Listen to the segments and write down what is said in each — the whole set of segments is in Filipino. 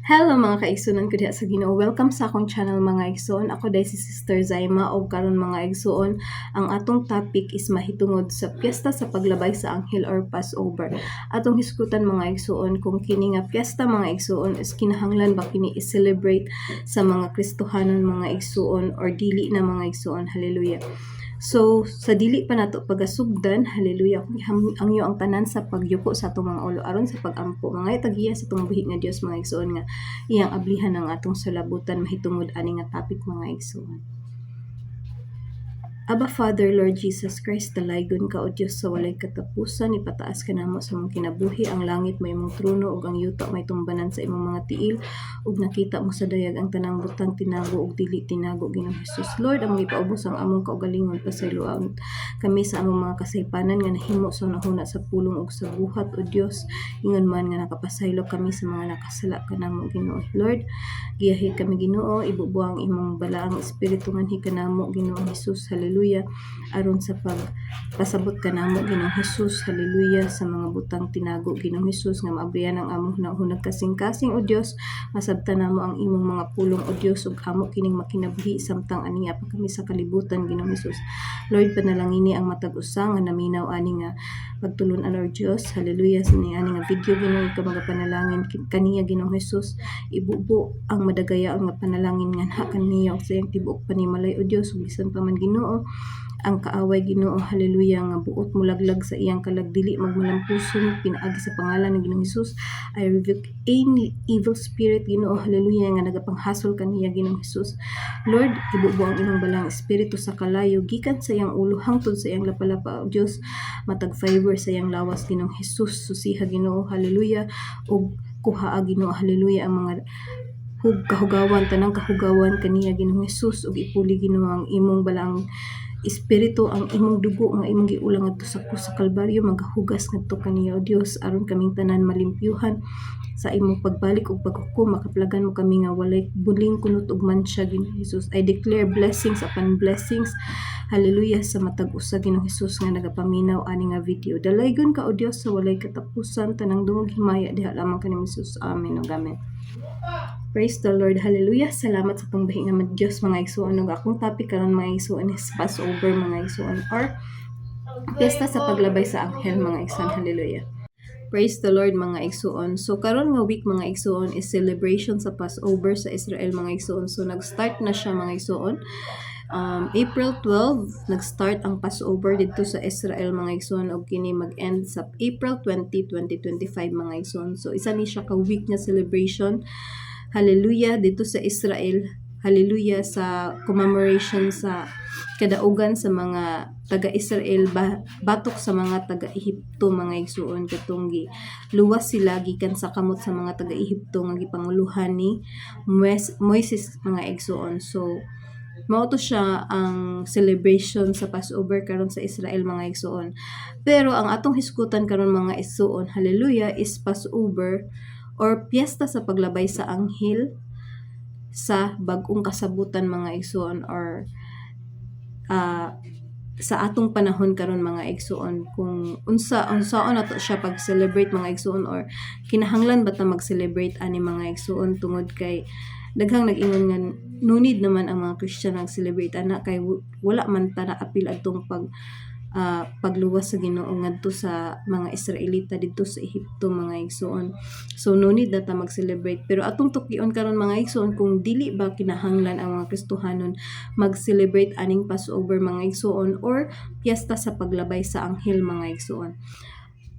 Hello mga kaigsunan ko diha sa Ginoo. Welcome sa akong channel mga igsoon. Ako dai si Sister Zaima og karon mga igsoon, ang atong topic is mahitungod sa piyesta sa paglabay sa anghel or Passover. Atong hisgutan mga igsoon kung kini nga piyesta mga igsoon is kinahanglan ba kini i-celebrate sa mga Kristohanon mga igsoon or dili na mga igsoon. Hallelujah. So, sa dili pa nato pagasugdan, hallelujah, ang iyo ang tanan sa pagyuko sa atong mga ulo aron sa pagampo. Mga tagiya sa atong buhi nga Dios mga igsoon nga iyang ablihan ang atong salabutan mahitungod ani nga topic mga igsoon. Aba Father, Lord Jesus Christ, dalaygon ka o Diyos sa walay katapusan, ipataas ka namo sa mong kinabuhi, ang langit may mong trono, ug ang yuta may tumbanan sa imong mga tiil, ug nakita mo sa dayag ang tanang butang tinago ug dili tinago Ginoong Hesus. Lord, among ipaubos ang among kaugalingon pasayloan kami sa among mga kasaypanan nga nahimo sa nahuna sa pulong ug sa buhat o Dios, ingon man nga nakapasaylo kami sa mga nakasala kanamo Ginoo. Lord, giyahi kami Ginoo, ibubuang imong balaang espiritu nganhi kanamo Ginoong Hesus. Hallelujah hallelujah aron sa pagpasabot kanamo Ginoong Hesus hallelujah sa mga butang tinago Ginoong Hesus nga maabriyan ang among hunag kasing-kasing o Dios. Masabtan namo ang imong mga pulong o Dios ug amo kining makinabuhi samtang aniya pa kami sa kalibutan Ginoong Hesus Lord panalangini ang matag usa nga naminaw ani nga pagtulon ang Lord Dios hallelujah. Sa ani nga video Ginoo ka mga panalangin kaniya Ginoong Hesus. Ibubo ang madagaya nga panalangin nga kaniya. Sa iyang tibuok panimalay o Dios bisan pa man Ginoo ang kaaway Ginoo haleluya nga buot mulaglag sa iyang kalagdili magmalampuson pinaagi sa pangalan ng Ginoong Hesus. I rebuke any evil spirit Ginoo haleluya nga nagapanghasol kaniya Ginoong Hesus. Lord ibubo ang imong balang espiritu sa kalayo gikan sa iyang ulo hangtod sa iyang lapalapa o Dios matag favor sa iyang lawas Ginoong Hesus. Susiha Ginoo haleluya ug kuha Ginoo haleluya ang mga hug kahugawan tanang kahugawan kaniya Ginoong Hesus. Ug ipuli Ginoo ang imong balang espiritu ang imong dugo nga imong giulang ngadto sa krus sa kalbaryo magahugas ngadto kaniya o Dios aron kaming tanan malimpyuhan sa imong pagbalik ug paghukom makaplagan mo kami nga walay buling kunot ug mansya Ginoong Hesus. I declare blessings upon blessings. Hallelujah sa matag usa Ginoong Hesus nga nagapaminaw ani nga video. Dalaygon ka o Dios sa walay katapusan tanang dungog himaya diha lamang kanimo Hesus amen ug amen Praise the Lord. Hallelujah. Salamat sa pangbahi nga mga Diyos mga igsuon. Ug akong topic karon mga igsuon is Passover mga igsuon or pesta sa paglabay sa anghel mga igsuon. Hallelujah. Praise the Lord mga igsuon. So karon nga week mga igsuon is celebration sa Passover sa Israel mga igsuon. So nag-start na siya mga igsuon. Um, April 12, nag-start ang Passover dito sa Israel mga igsoon og kini mag-end sa April 20, 2025 mga igsoon. So isa ni siya ka week nga celebration. Hallelujah dito sa Israel. Hallelujah sa commemoration sa kadaugan sa mga taga-Israel ba, batok sa mga taga-Ehipto mga igsuon katong gi luwas sila gikan sa kamot sa mga taga-Ehipto nga gipanguluhan ni Moises mga igsuon. So mao to siya ang celebration sa Passover karon sa Israel mga igsuon. Pero ang atong hiskutan karon mga igsuon, hallelujah, is Passover or piyesta sa paglabay sa anghel sa bagong kasabutan mga igsuon or uh, sa atong panahon karon mga igsuon kung unsa unsaon nato siya pag celebrate mga igsuon or kinahanglan ba ta mag-celebrate ani mga igsuon tungod kay daghang nag-ingon nga no need naman ang mga Christian nag celebrate ana kay wala man ta na apil adtong pag uh, pagluwas sa Ginoo ngadto sa mga Israelita didto sa Ehipto mga igsoon. So no need na ta mag-celebrate pero atong tukion karon mga igsoon kung dili ba kinahanglan ang mga Kristohanon mag-celebrate aning Passover mga igsoon or piyesta sa paglabay sa anghel mga igsoon.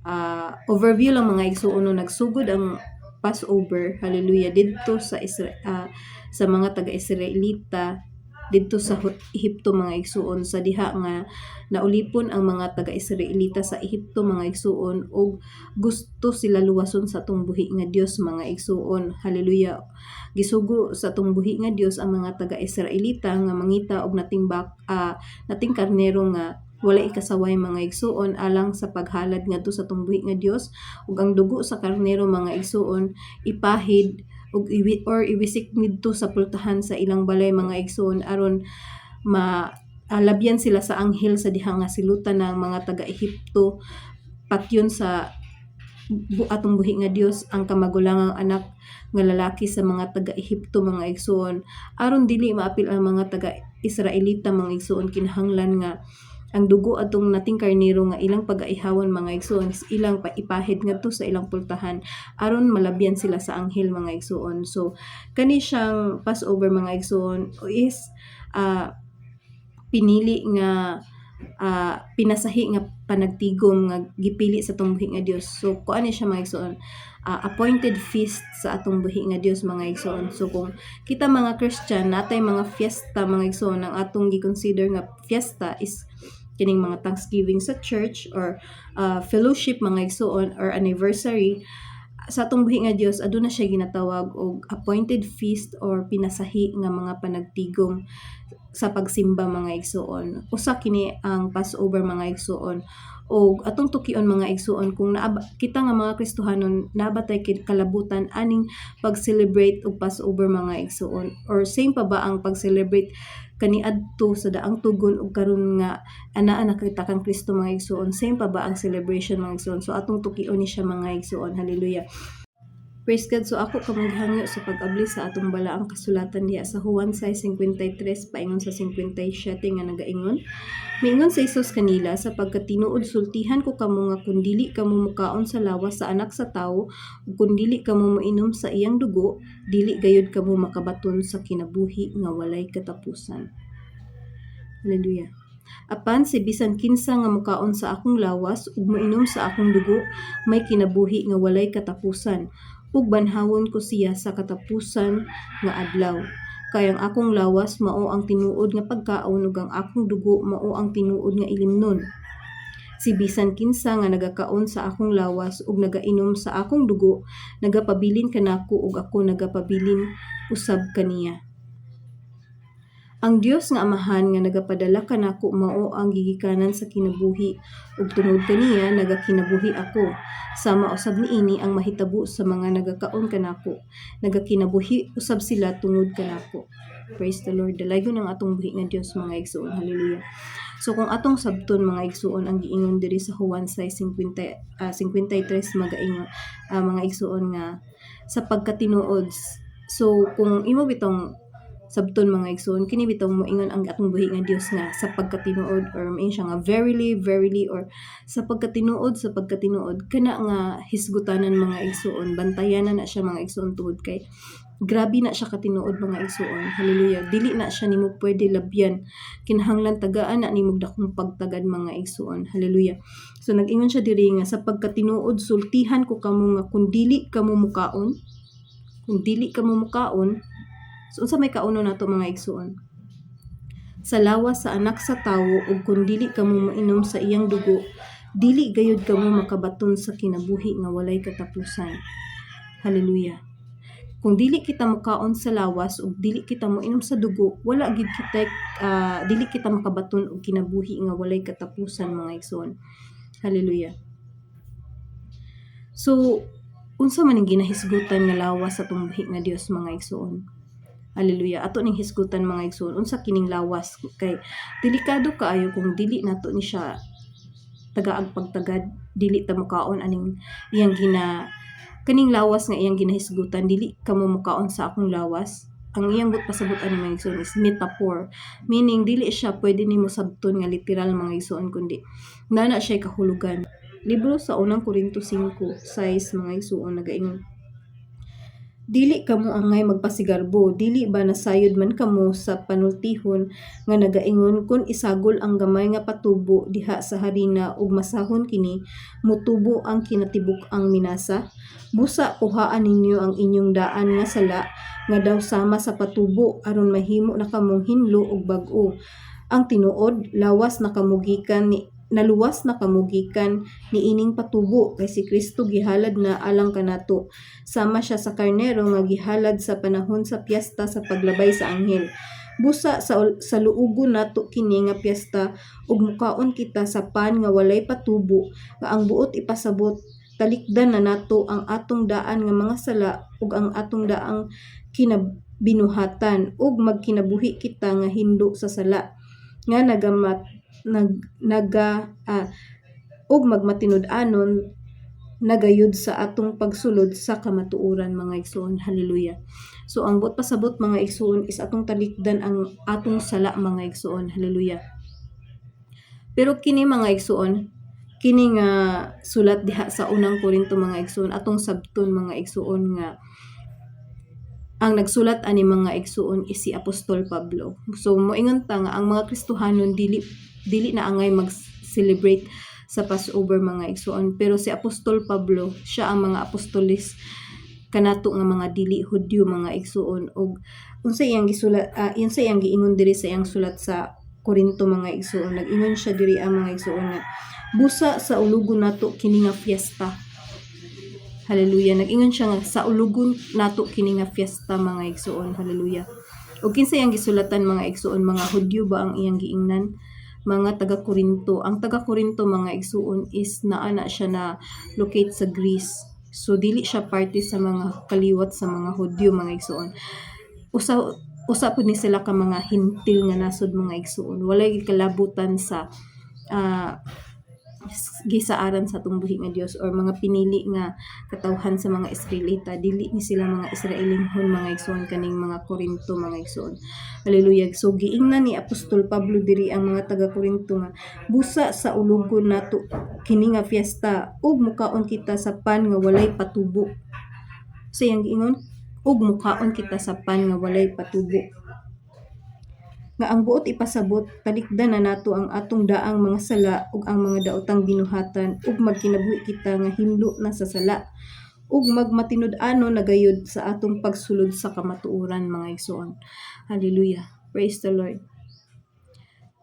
Uh, overview lang mga igsoon no nagsugod ang Passover, hallelujah, dito sa Isra uh, sa mga taga-Israelita dito sa Ehipto mga igsuon. Sa diha nga naulipon ang mga taga-Israelita sa Ehipto mga igsuon og gusto sila luwason sa atong buhi nga Dios mga igsuon. Haleluya gisugo sa atong buhi nga Dios ang mga taga-Israelita nga mangita og nating bak uh, nating karnero nga wala ikasaway mga igsuon alang sa paghalad ngadto sa tumbuhi nga Dios ug ang dugo sa karnero mga igsuon ipahid ug iwi or iwisik nidto sa pultahan sa ilang balay mga igsuon aron ma alabyan sila sa anghel sa diha nga silutan ng mga taga Ehipto patyon sa atong buhi nga Dios ang kamagulangang anak nga lalaki sa mga taga Ehipto mga igsoon. Aron dili maapil ang mga taga Israelita mga igsoon kinahanglan nga ang dugo atong nating karnero nga ilang pagaihawan mga igsoon ilang paipahid ngadto sa ilang pultahan. Aron malabyan sila sa anghel mga igsoon. So kani siyang Passover mga igsoon is ah, pinili nga ah, pinasahi nga panagtigom nga gipili sa atong buhi nga Dios so kuan siya mga igsoon? Ah, appointed feast sa atong buhi nga Dios mga igsoon. So kung kita mga Christian natay mga fiesta mga igsoon ang atong gi-consider nga fiesta is kining mga Thanksgiving sa church or uh, fellowship mga igsoon or anniversary sa atong buhi nga Dios aduna siya ginatawag og appointed feast or pinasahi nga mga panagtigom sa pagsimba mga igsoon. Usa kini ang Passover mga igsoon. Og atong tukion mga igsoon kung naaba, kita nga mga Kristohanon nabatay kid kalabutan aning pag-celebrate og Passover mga igsoon. Or same pa ba ang pag-celebrate kaniadto sa daang tugon ug karon nga anaa nakita kang Kristo mga igsoon same pa ba ang celebration mga igsoon so atong tukion ni siya mga igsoon hallelujah Praise God. So ako kamong hangyo sa pag-abli sa atong balaang kasulatan diha sa Juan 6:53 paingon sa 57 nga nagaingon. Miingon sa Isus kanila sa pagkatinuod sultihan ko kamo nga kun dili kamo mukaon sa lawas sa anak sa tawo ug kun dili kamo moinom sa iyang dugo, dili gayud kamo makabaton sa kinabuhi nga walay katapusan. Hallelujah. Apan si bisan kinsa nga mukaon sa akong lawas ug moinom sa akong dugo, may kinabuhi nga walay katapusan ug banhawon ko siya sa katapusan nga adlaw. Kay ang akong lawas mao ang tinuod nga pagkaon ug ang akong dugo mao ang tinuod nga ilimnon. Si bisan kinsa nga nagakaon sa akong lawas ug nagainom sa akong dugo, nagapabilin kanako ug ako nagapabilin usab kaniya. Ang Dios nga Amahan nga nagapadala kanako mao ang gigikanan sa kinabuhi ug tungod kaniya nagakinabuhi ako. Sama usab niini ang mahitabo sa mga nagakaon kanako. Nagakinabuhi usab sila tungod kanako. Praise the Lord. Dalaygon ang atong buhi nga Dios mga igsoon. Hallelujah. So kung atong sabton mga igsuon ang giingon diri sa Juan 6:50 uh, 53 magaingon uh, mga igsuon nga sa pagkatinuod. So kung imo bitong sabton mga igsoon kini bitong moingon ang atong buhi nga Dios nga sa pagkatinuod or main siya nga verily verily or sa pagkatinuod sa pagkatinuod. Kana nga hisgutanan mga igsoon bantayanan na siya mga igsoon tungod kay grabe na siya katinuod mga igsoon. Hallelujah. Dili na siya nimo pwede labyan. Kinahanglan tagaan na nimo dakong pagtagad mga igsoon. Hallelujah. So nag-ingon siya diri nga sa pagkatinuod sultihan ko kamo nga kun dili kamo mukaon kung dili kamo mukaon So unsa may kauno nato mga igsuon? Sa lawas sa anak sa tawo ug kun dili kamo mainom sa iyang dugo, dili gayud kamo makabaton sa kinabuhi nga walay katapusan. Hallelujah. Kung dili kita mukaon sa lawas ug dili kita moinom sa dugo, wala gid kita uh, dili kita makabaton og kinabuhi nga walay katapusan mga igsoon. Hallelujah. So, unsa man ang ginahisgutan nga lawas sa tumbuhi nga Dios mga igsoon? Hallelujah. Ato ning hisgutan mga igsoon. Unsa kining lawas? Kay delikado kaayo kung dili nato ni siya tagaag pagtagad dili ta mukaon aning iyang gina kaning lawas nga iyang ginahisgutan dili kamo mukaon sa akong lawas. Ang iyang but pasabot ani mga igsoon is metaphor. Meaning dili siya pwede nimo sabton nga literal mga igsoon kundi nana siya kahulugan. Libro sa unang Korinto 5 size mga igsoon nagaingon Dili kamo angay magpasigarbo, dili ba nasayod man kamo sa panultihon nga nagaingon kung isagol ang gamay nga patubo diha sa harina ug masahon kini mutubo ang kinatibuk ang minasa. Busa kuhaan ninyo ang inyong daan nga sala nga daw sama sa patubo aron mahimo na kamong hinlo ug bag-o. Ang tinuod lawas na kamugikan ni naluwas na kamugikan ni ining patubo kay si Kristo gihalad na alang kanato sama siya sa karnero nga gihalad sa panahon sa piyesta sa paglabay sa anghel. Busa sa sa luugo nato kini nga piyesta ug mukaon kita sa pan nga walay patubo. Nga ang buot ipasabot talikdan na nato ang atong daan nga mga sala ug ang atong daang kinabinuhatan ug magkinabuhi kita nga hindo sa sala. Nga nagamat nag naga uh, ug magmatinud-anon nagayud sa atong pagsulod sa kamatuoran mga igsoon. Hallelujah. So ang buot pasabot mga igsoon is atong talikdan ang atong sala mga igsoon. Hallelujah. Pero kini mga igsoon, kini nga sulat diha sa unang Korinto mga igsoon atong sabton mga igsoon nga ang nagsulat ani mga igsoon is si Apostol Pablo. So moingon ta nga ang mga Kristohanon dili dili na angay mag-celebrate sa Passover mga igsoon pero si Apostol Pablo siya ang mga apostolis kanato nga mga dili Hudyo mga igsoon og unsa iyang gisulat uh, unsa iyang giingon diri sa iyang sulat sa Korinto mga igsoon nag-ingon siya diri ang mga igsoon nga busa sa ulugon nato kini nga fiesta Hallelujah. Nag-ingon siya nga sa ulugon nato kini nga fiesta mga igsoon. Hallelujah. O kinsa iyang gisulatan mga igsoon, mga Hudyo ba ang iyang giingnan? Mga taga Korinto. Ang taga Korinto mga igsuon is naana siya na locate sa Greece. So dili siya parte sa mga kaliwat sa mga Hudyo mga igsuon. Usa usa pud ni sila ka mga hintil nga nasod mga igsuon. Walay kalabutan sa uh, gisaaran sa atong buhi nga Dios or mga pinili nga katawhan sa mga Israelita. Dili ni sila mga Israelinhon mga igsoon kaning mga Korinto mga igsoon. Haleluya so giingnan ni Apostol Pablo diri ang mga taga Korinto nga busa sa ulugon nato kini nga fiesta ug mukaon kita sa pan nga walay patubo. So yang giingon ug mukaon kita sa pan nga walay patubo nga ang buot ipasabot talikdan na nato ang atong daang mga sala ug ang mga daotang binuhatan ug magkinabuhi kita nga himlo na sa sala ug magmatinud-ano nagayod sa atong pagsulod sa kamatuoran mga igsoon. Hallelujah. Praise the Lord.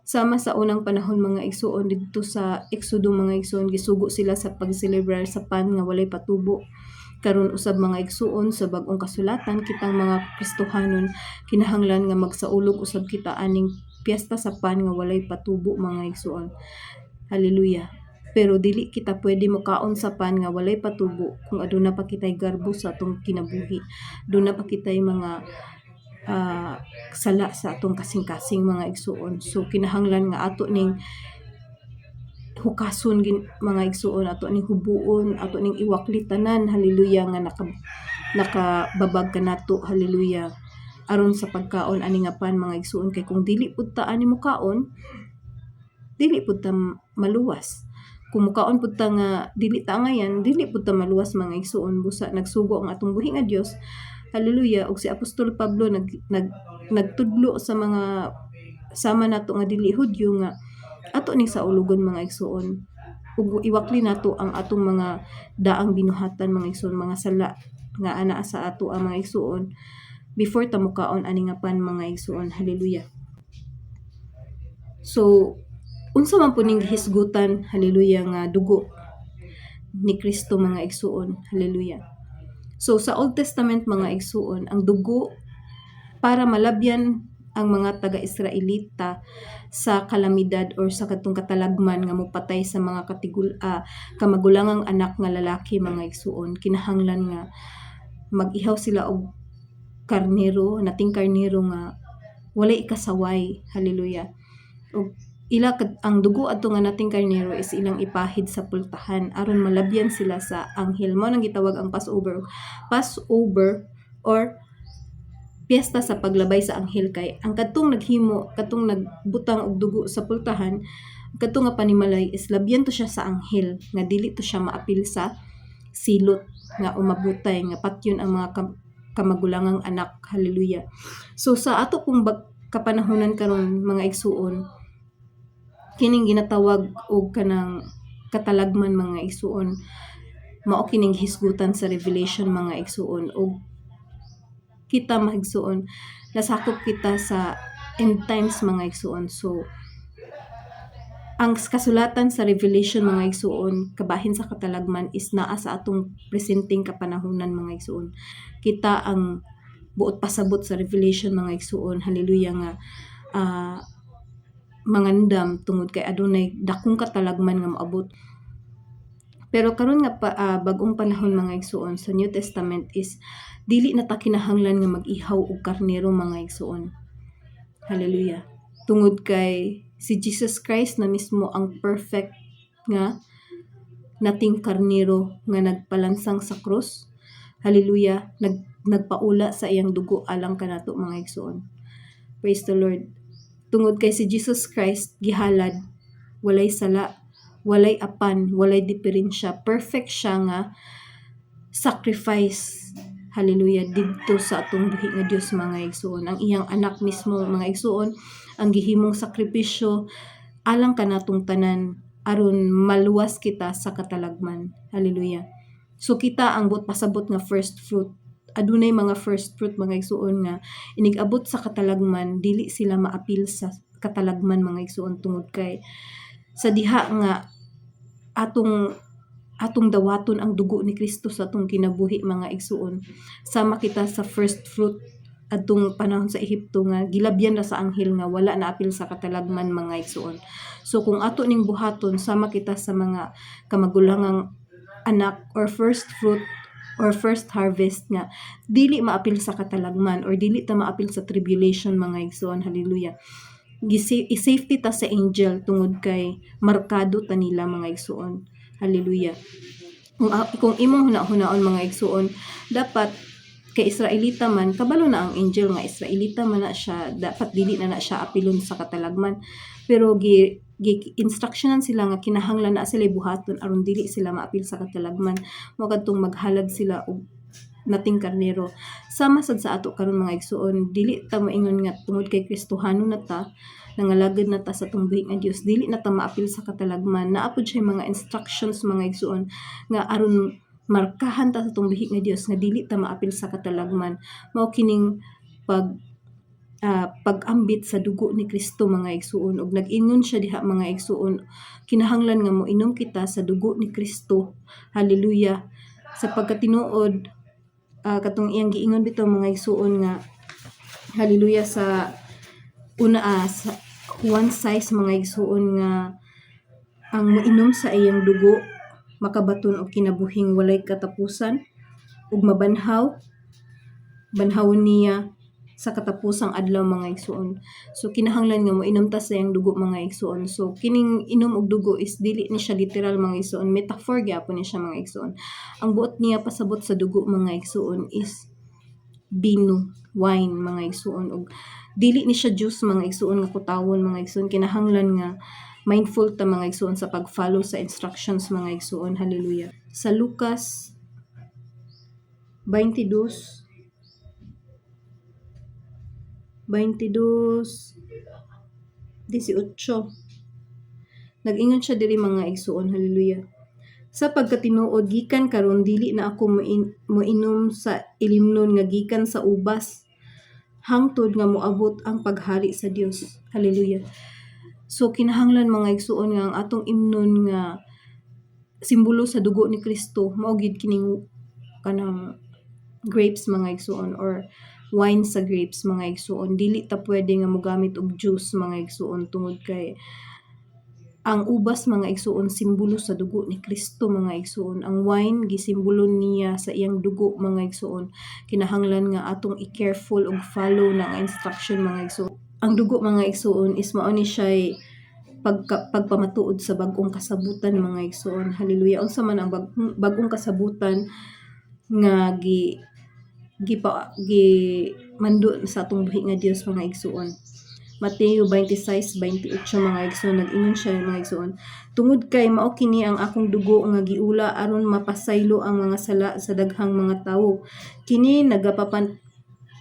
Sama sa unang panahon mga igsoon didto sa Exodo mga igsoon gisugo sila sa pagselebrar sa pan nga walay patubo karon usab mga igsuon sa bag-ong kasulatan kitang mga Kristohanon kinahanglan nga magsaulog usab kita aning piyesta sa pan nga walay patubo mga igsuon. Haleluya pero dili kita pwede mokaon sa pan nga walay patubo kung aduna pa kitay garbo sa atong kinabuhi. Aduna pa kitay mga uh, sala sa atong kasing-kasing mga igsuon. So kinahanglan nga ato ning hukason gin mga igsuon ato ning hubuon ato ning iwakli tanan haleluya nga naka nakababag kanato haleluya. Aron sa pagkaon ani nga pan mga igsuon kay kung dili pud ta ani mo kaon dili pud ta maluwas. Kung mukaon pud ta nga dili ta ngayan dili pud ta maluwas mga igsuon busa nagsugo ang atong buhi nga Dios haleluya ug si apostol Pablo nag, nag nagtudlo sa mga sama nato nga dili Hudyo nga ato ni sa ulugon mga igsuon ug iwakli nato ang atong mga daang binuhatan mga igsuon mga sala nga ana sa ato ang mga igsuon before ta mukaon ani nga pan mga igsuon haleluya so unsa man po ning hisgutan haleluya nga dugo ni Kristo mga igsuon haleluya so sa Old Testament mga igsuon ang dugo para malabyan ang mga taga-Israelita sa kalamidad or sa katong katalagman nga mopatay sa mga katigul uh, kamagulangang anak nga lalaki mga igsuon. Kinahanglan nga mag-ihaw sila og karnero nating karnero nga walay ikasaway. Haleluya og ila ang dugo adto nga nating karnero is ilang ipahid sa pultahan. Aron malabyan sila sa anghel. Mo nang gitawag ang Passover. Passover or piyesta sa paglabay sa anghel kay ang katong naghimo katong nagbutang og dugo sa pultahan katong nga panimalay is labyan to siya sa anghel nga dili to siya maapil sa silot nga umabutay nga patyon ang mga kam- kamagulangang anak. Haleluya so sa ato pong bag- kapanahonan karon mga igsuon kining ginatawag og kanang katalagman mga igsuon mao kining hisgutan sa revelation mga igsuon og kita mahigsuon nasakop kita sa end times mga igsuon. So ang kasulatan sa Revelation mga igsuon kabahin sa katalagman is naa sa atong presenting kapanahunan mga igsuon. Kita ang buot pasabot sa Revelation mga igsuon. Haleluya nga uh, mangandam tungod kay adunay dakong katalagman nga moabot pero karon nga pa, uh, bagong panahon mga igsuon sa New Testament is dili na ta kinahanglan nga mag-ihaw og karnero mga igsuon. Hallelujah. Tungod kay si Jesus Christ na mismo ang perfect nga nating karnero nga nagpalansang sa krus. Hallelujah. Nag, nagpaula sa iyang dugo alang kanato mga igsoon. Praise the Lord. Tungod kay si Jesus Christ gihalad, walay sala, walay apan, walay diferensya. Perfect siya nga sacrifice. Hallelujah. Didto sa atong buhi nga Dios mga igsoon. Ang iyang anak mismo mga igsoon ang gihimong sakripisyo alang kanatong tanan aron maluwas kita sa katalagman. Hallelujah. So kita ang but pasabot nga first fruit. Adunay mga first fruit mga igsuon nga inigabot sa katalagman dili sila maapil sa katalagman mga igsuon tungod kay sa diha nga atong atong dawaton ang dugo ni Kristo sa atong kinabuhi mga igsuon. Sama kita sa first fruit adtong panahon sa Ehipto nga gilabyan ra sa anghel nga wala na apil sa katalagman mga igsuon. So kung ato ning buhaton sama kita sa mga kamagulangang anak or first fruit or first harvest nga dili maapil sa katalagman or dili ta maapil sa tribulation mga igsoon hallelujah i-safety ta sa angel tungod kay markado ta nila mga igsoon hallelujah. Kung, kung imong huna-hunaon mga igsoon dapat kay Israelita man kabalo na ang angel nga Israelita man na siya dapat dili na na siya apilon sa katalagman pero gi gi instructionan sila nga kinahanglan na sila buhaton aron dili sila maapil sa katalagman mo kadtong maghalad sila og nating karnero. Sama sad sa ato karon mga igsuon dili ta moingon nga tungod kay Kristohano na ta nangalagad na ta sa tumbling nga Dios. Dili na ta maapil sa katalagman. Naa pud siya mga instructions mga igsuon nga aron markahan ta sa tumbling nga Dios nga dili ta maapil sa katalagman. Mao kining pag ah, pag-ambit sa dugo ni Kristo mga igsuon. Ug nag-ingon siya diha mga igsuon kinahanglan nga moinom kita sa dugo ni Kristo. Hallelujah. Sa pagkatinuod ah, katong iyang giingon bitaw mga igsuon nga hallelujah sa una ah, sa one size mga igsuon nga ang moinom sa iyang dugo makabaton og kinabuhing walay katapusan ug mabanhaw banhawon niya sa katapusang adlaw mga igsuon. So kinahanglan nga moinom ta sa iyang dugo mga igsuon. So kining inom og dugo is dili ni siya literal mga igsuon, metaphor gyapon ni siya mga igsuon. Ang buot niya pasabot sa dugo mga igsuon is bino, wine mga igsuon ug dili ni siya juice mga igsuon nga kutawon mga igsuon kinahanglan nga mindful ta mga igsuon sa pag-follow sa instructions mga igsuon. Hallelujah. Sa Lucas 22 22 18 Nag-ingon siya diri mga igsuon, hallelujah. Sa pagkatinuod gikan karon dili na ako moin, moinom sa ilimnon nga gikan sa ubas hangtod nga moabot ang paghari sa Dios. Hallelujah. So kinahanglan mga igsuon nga ang atong imnon nga simbolo sa dugo ni Kristo mao gid kining kanang grapes mga igsuon or wine sa grapes mga igsuon. Dili ta pwede nga mogamit og juice mga igsuon tungod kay ang ubas mga igsuon simbolo sa dugo ni Kristo mga igsuon. Ang wine gisimbolo niya sa iyang dugo mga igsuon. Kinahanglan nga atong i-careful ug follow na instruction mga igsuon. Ang dugo mga igsuon is mao ni siya pagka, pagpamatuod sa bagong kasabutan mga igsuon. Hallelujah. Unsa man ang bag, bagong kasabutan nga gi gipa gi mando sa atong buhi nga Dios mga igsuon. Mateo 26:28 mga igsuon nag-ingon siya mga igsuon. Tungod kay mao kini ang akong dugo nga giula aron mapasaylo ang mga sala sa daghang mga tawo. Kini nagapapan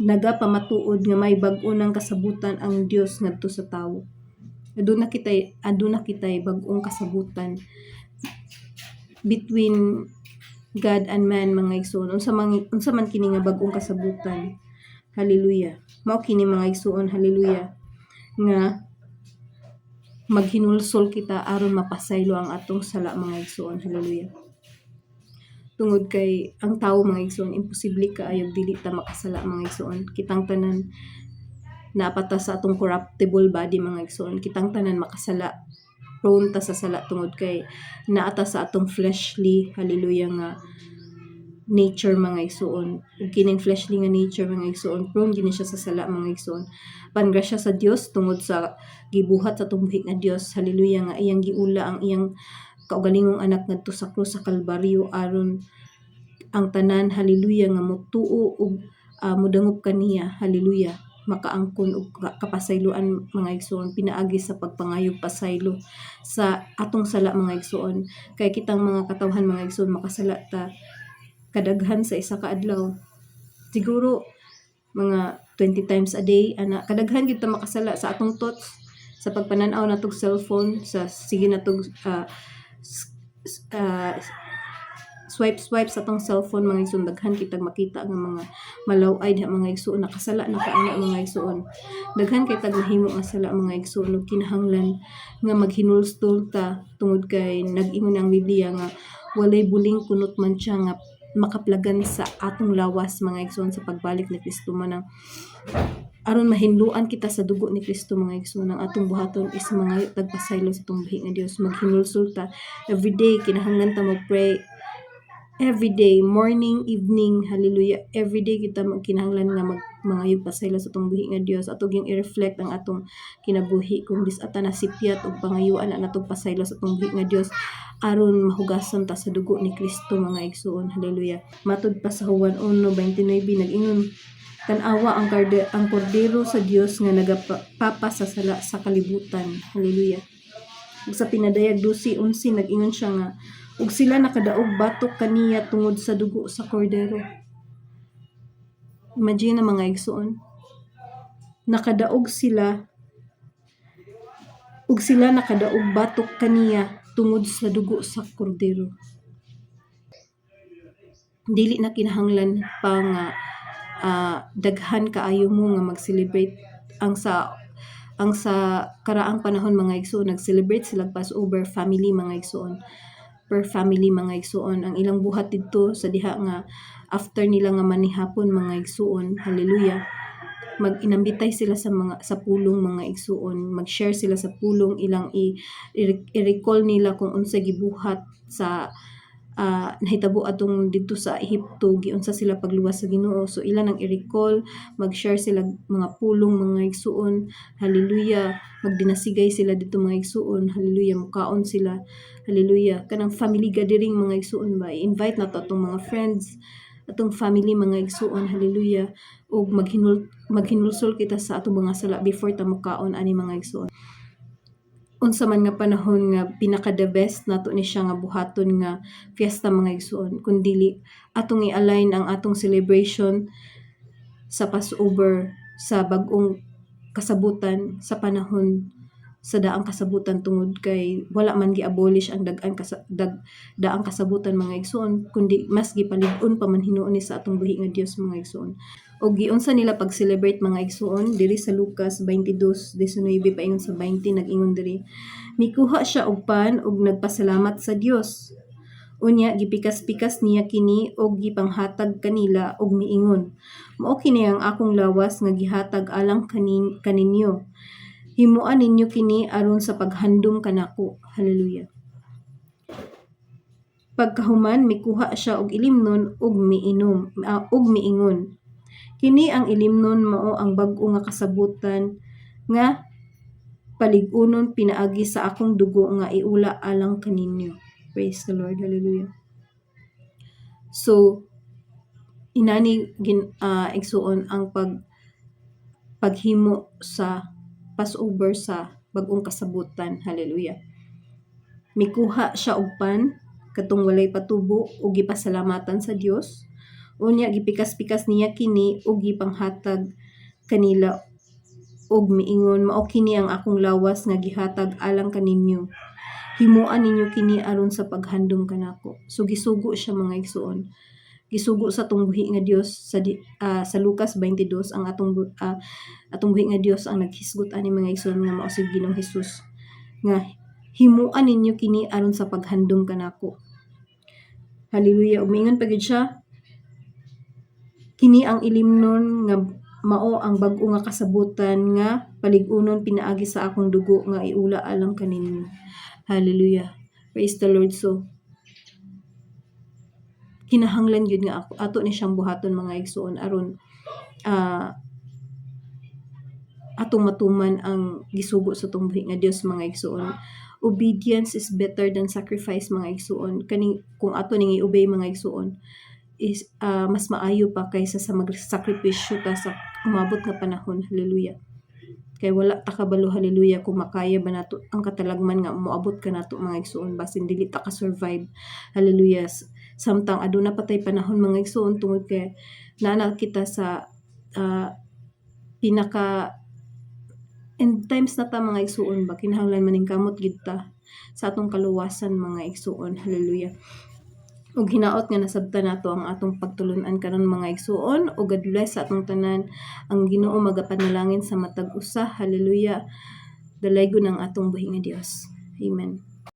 nagapamatuod nga may bag-o ng kasabutan ang Dios ngadto sa tawo. Aduna kitay aduna kitay bag-ong kasabutan between God and man mga igsoon. Unsa man unsa man kini nga bag-ong kasabutan? Hallelujah. Mao kini mga igsoon hallelujah. Nga maghinulsol kita aron mapasaylo ang atong sala mga igsoon hallelujah. Tungod kay ang tawo mga igsoon imposible kaayo dili ta makasala mga igsoon. Kitang tanan napata sa atong corruptible body mga igsoon. Kitang tanan makasala prone ta sa sala tungod kay naata sa atong fleshly hallelujah nga nature mga igsuon. Ug kining fleshly nga nature mga igsuon. Prone gini siya sa sala mga igsuon. Pangrasya sa Dios tungod sa gibuhat sa buhi nga Dios hallelujah nga iyang giula ang iyang kaugalingong anak ngadto sa krus sa Kalbaryo aron ang tanan. Hallelujah nga motuo og uh, modangup kaniya hallelujah makaangkon og ka- kapasayloan mga igsoon. Pinaagi sa pagpangayog pasaylo sa atong sala mga igsoon. Kay kitang mga katawhan mga igsoon makasala ta kadaghan sa isa ka adlaw. Siguro mga 20 times a day ana kadaghan gid ta makasala sa atong thoughts. Sa pagpanan-aw natong cellphone sa sige natong uh, s- uh, swipe swipe sa tong cellphone mga igsoon daghan kitag makita nga mga malaw-ay diha mga igsoon nakasala na kaana mga igsoon daghan kay tag nahimo nga sala mga igsoon ug kinahanglan nga maghinulstol ta tungod kay nag-ingon ang Biblia nga walay buling kunot man siya nga makaplagan sa atong lawas mga igsoon sa pagbalik ni Kristo manang aron mahinluan kita sa dugo ni Kristo mga igsoon ang atong buhaton is mga tagpasaylo sa itong nga Dios maghinulsol ta everyday kinahanglan ta mo pray everyday morning evening hallelujah. Everyday kita magkinahanglan nga mag mangayog pasaylo sa buhi nga Dios atog yung i-reflect ang atong kinabuhi kung dis ata nasipyat og pangayuan na natong pasaylo sa buhi nga Dios aron mahugasan ta sa dugo ni Kristo mga igsoon. Hallelujah. Matud pa sa Juan 1:29 nag-ingon tanawa ang karde ang kordero sa Dios nga nagapapa sa sala sa kalibutan. Hallelujah. Sa pinadayag 12:11 nag-ingon siya nga ug sila nakadaog batok kaniya tungod sa dugo sa kordero. Imagine na mga igsoon. Nakadaog sila ug sila nakadaog batok kaniya tungod sa dugo sa kordero. Dili na kinahanglan pa nga ah, daghan kaayo mo nga mag-celebrate ang sa ang sa karaang panahon mga igsoon. Nag-celebrate sila Passover family mga igsoon per family mga igsoon ang ilang buhat didto sa diha nga after nila nga manihapon mga igsoon hallelujah. Mag-inambitay sila sa mga sa pulong mga igsuon. Mag-share sila sa pulong ilang i-recall nila kung unsa gibuhat sa ah, nahitabo atong didto sa Ehipto. Giunsa sila pagluwas sa Ginoo. So ila nang i-recall? Mag-share sila mga pulong mga igsuon. Hallelujah. Magdinasigay sila dito mga igsuon. Hallelujah. Mukaon sila hallelujah. Kanang family gathering mga igsuon ba? Invite na to atong mga friends atong family mga igsuon. Hallelujah. Ug maghinul maghinulsol kita sa atong mga sala before ta mukaon ani mga igsuon. Unsa man nga panahon nga pinaka the best nato ni siya nga buhaton nga fiesta mga igsuon. Kundili atong i-align ang atong celebration sa Passover sa bag-ong kasabutan sa panahon sa daang kasabutan tungod kay wala man gi-abolish ang dag-an kasa, dag, daang kasabutan mga igsoon kundi mas gipalig-on pa man hinuon ni sa atong buhi nga Dios mga igsoon. Og giunsa nila pag-celebrate mga igsoon diri sa Lucas 22:19 paingon sa 20 nag-ingon diri mikuha siya og pan ug nagpasalamat sa Dios unya gipikas-pikas niya kini og gipanghatag kanila og miingon. Mao kini ang akong lawas nga gihatag alang kanin kaninyo himuan ninyo kini aron sa paghandom kanako hallelujah. Pagkahuman mikuha siya og ilimnon ug miinom uh, ug miingon. Kini ang ilimnon mao ang bag-o nga kasabutan nga paligunon pinaagi sa akong dugo nga iula alang kaninyo. Praise the lord. Hallelujah. So inani gin uh, ang pag paghimo sa Passover sa bagong kasabutan. Hallelujah. Mikuha siya og pan katong walay patubo ug gipasalamatan sa Dios. Unya gipikas-pikas niya kini ug gipanghatag kanila ug miingon mao kini ang akong lawas nga gihatag alang kaninyo. Himuan ninyo kini aron sa paghandom kanako. So gisugo siya mga igsuon gisugo sa atong buhi nga Dios sa ah, sa Lucas 22 ang atong ah, atong buhi nga Dios ang naghisgot ani mga igsoon nga mao si Ginoong Hesus. Nga himuan ninyo kini aron sa paghandom kanako. Hallelujah. Umingon pa gid siya kini ang ilimnon nga mao ang bag-o nga kasabutan nga paligunon pinaagi sa akong dugo nga iula alang kaninyo. Hallelujah. Praise the Lord. So kinahanglan gyud nga ako. Ato ni siyang buhaton mga igsoon. Aron ah atong matuman ang gisugo sa tong buhi nga Dios mga igsoon. Obedience is better than sacrifice mga igsuon kani kung ato ning i-obey mga igsuon is ah, mas maayo pa kaysa sa magsakripisyo ta sa umabot nga panahon. Hallelujah. Kay wala ta kabalo hallelujah. Kung makaya ba nato ang katalagman nga moabot ka nato mga igsuon basin dili ta ka survive. Hallelujah samtang aduna patay panahon mga igsuon tungod kay nana kita sa ah, pinaka end times na ta mga igsuon ba? Kinahanglan maning kamot gid ta sa atong kaluwasan mga igsuon hallelujah. Ug hinaot nga nasabtan nato ang atong pagtulon-an karon mga igsuon ug God bless sa atong tanan. Ang Ginoo magapanalangin sa matag usa hallelujah. Dalaygon ang atong buhi nga Dios amen